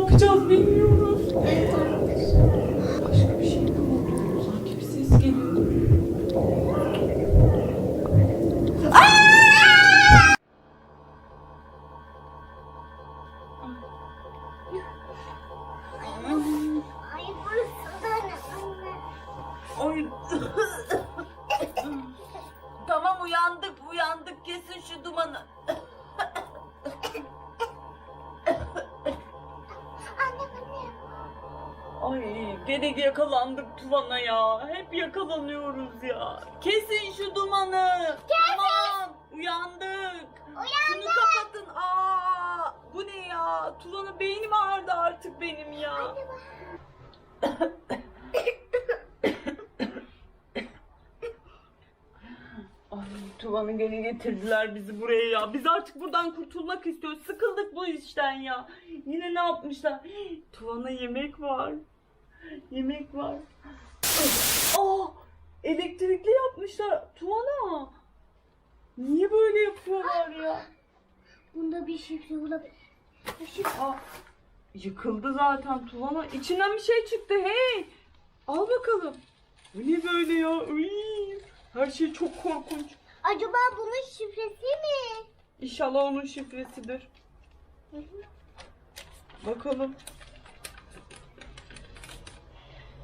yapacağız bilmiyoruz. Başka bir şey mi oldu? Sanki bir ses geliyor. Ay burası da ne anne? Ay. tamam uyandık uyandık kesin şu dumanı. Gene yakalandık Tuvan'a ya. Hep yakalanıyoruz ya. Kesin şu dumanı. Tamam uyandık. Şunu kapatın. Aa, bu ne ya? Tuvan'a beynim ağrıdı artık benim ya. Ay Tuvan'ı gene getirdiler bizi buraya ya. Biz artık buradan kurtulmak istiyoruz. Sıkıldık bu işten ya. Yine ne yapmışlar? Tuvan'a yemek var. Yemek var. Aa! Elektrikli yapmışlar. Tuvan'a. Niye böyle yapıyorlar ya? Bunda bir şifre olabilir. Bir şifre. Aa, yıkıldı zaten Tuvan'a. İçinden bir şey çıktı. Hey! Al bakalım. Bu ne böyle ya? Iy, her şey çok korkunç. Acaba bunun şifresi mi? İnşallah onun şifresidir. Hı hı. Bakalım.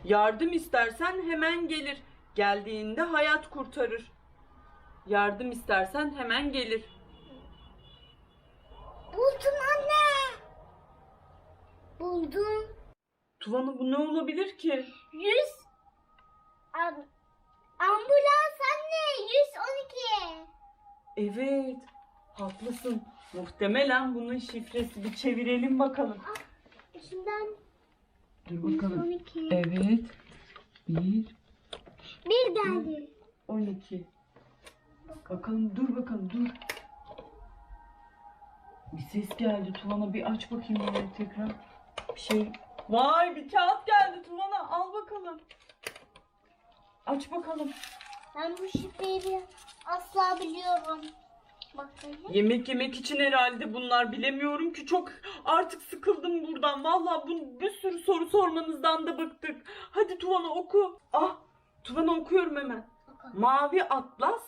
Yardım istersen hemen gelir. Geldiğinde hayat kurtarır. Yardım istersen hemen gelir. Buldum anne. Buldum. Tuvan'a bu ne olabilir ki? Yüz. Am- ambulans anne. 112. Evet, haklısın. Muhtemelen bunun şifresi. Bir çevirelim bakalım. İçinden Dur bakalım. 112. Evet. 1, Bir geldi. 12. Bakalım dur bakalım dur. Bir ses geldi Tuvan'a bir aç bakayım yine tekrar. Bir şey. Vay bir kağıt geldi Tuvan'a al bakalım. Aç bakalım. Ben bu şifreyi asla biliyorum. Bakayım. Yemek yemek için herhalde bunlar bilemiyorum ki çok artık sıkıldım buradan. Vallahi bu bir sürü soru sormanızdan da bıktık. Hadi Tuvan'a oku. Ah Tuvan'a okuyorum hemen. Mavi atlas,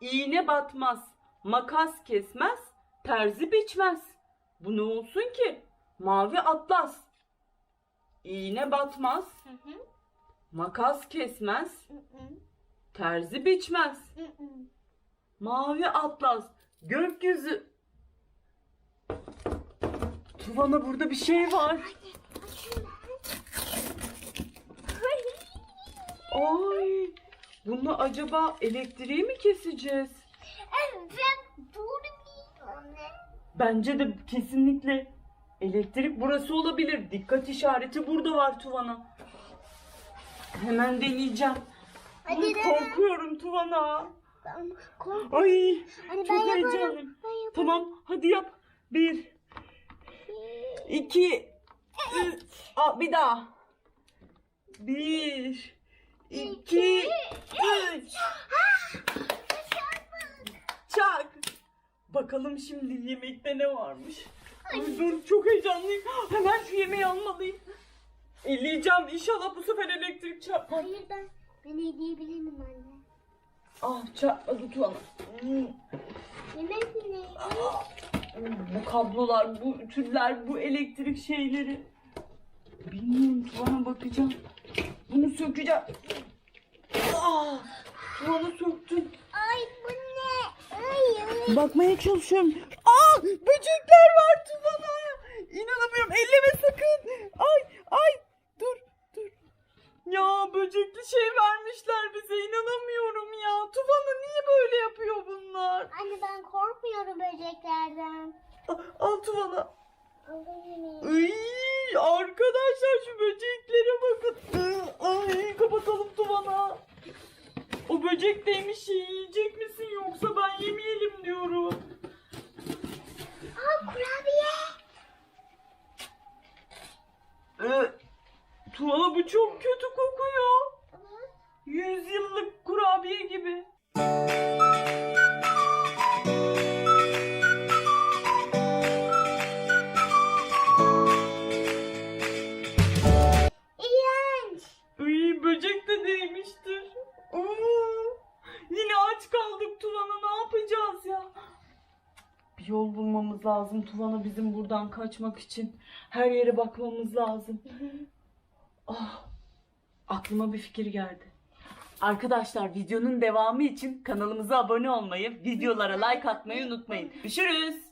iğne batmaz, makas kesmez, terzi biçmez. Bu ne olsun ki? Mavi atlas, iğne batmaz, Hı hı. makas kesmez, Hı hı. terzi biçmez. Hı hı. Mavi atlas, gökyüzü. Tuvana burada bir şey var. Ay, bunu acaba elektriği mi keseceğiz? Evet. Doğru değil anne. Bence de kesinlikle elektrik burası olabilir. Dikkat işareti burada var Tuvana. Hemen deneyeceğim. Hadi Ay, dene. korkuyorum Tuvana. Ay Hani çok heyecanlıyım. Tamam hadi yap. Bir, iki, üç. Aa, bir daha. Bir, iki, üç. Çak. Bakalım şimdi yemekte ne varmış. Ay, dur çok heyecanlıyım. Hemen şu yemeği almalıyım. Eleyeceğim. İnşallah bu sefer elektrik çarpmaz. Hayır ben ben hediyebilirim anne. Ah çarpmadı Tuana. Yemek mi? Bu kablolar, bu tüller, bu elektrik şeyleri. Bilmiyorum Tuana bakacağım. Bunu sökeceğim. Ah, Tuana söktüm. Ay bu ne? Ay, ay. Bakmaya çalışıyorum. Aa böcekler var Tuana. İnanamıyorum. Elleme sakın. Ay ay dur dur. Ya böcekli şey vermişler bize. İnanamıyorum ya. Tuvana niye böyle yapıyor bunlar? Anne ben korkmuyorum böceklerden. Al. Iy, arkadaşlar şu böceklere bakın. Ay kapatalım Tuvana. O böcek şey yiyecek misin lazım Tuvan'a bizim buradan kaçmak için. Her yere bakmamız lazım. Ah, aklıma bir fikir geldi. Arkadaşlar videonun devamı için kanalımıza abone olmayı, videolara like atmayı unutmayın. Görüşürüz.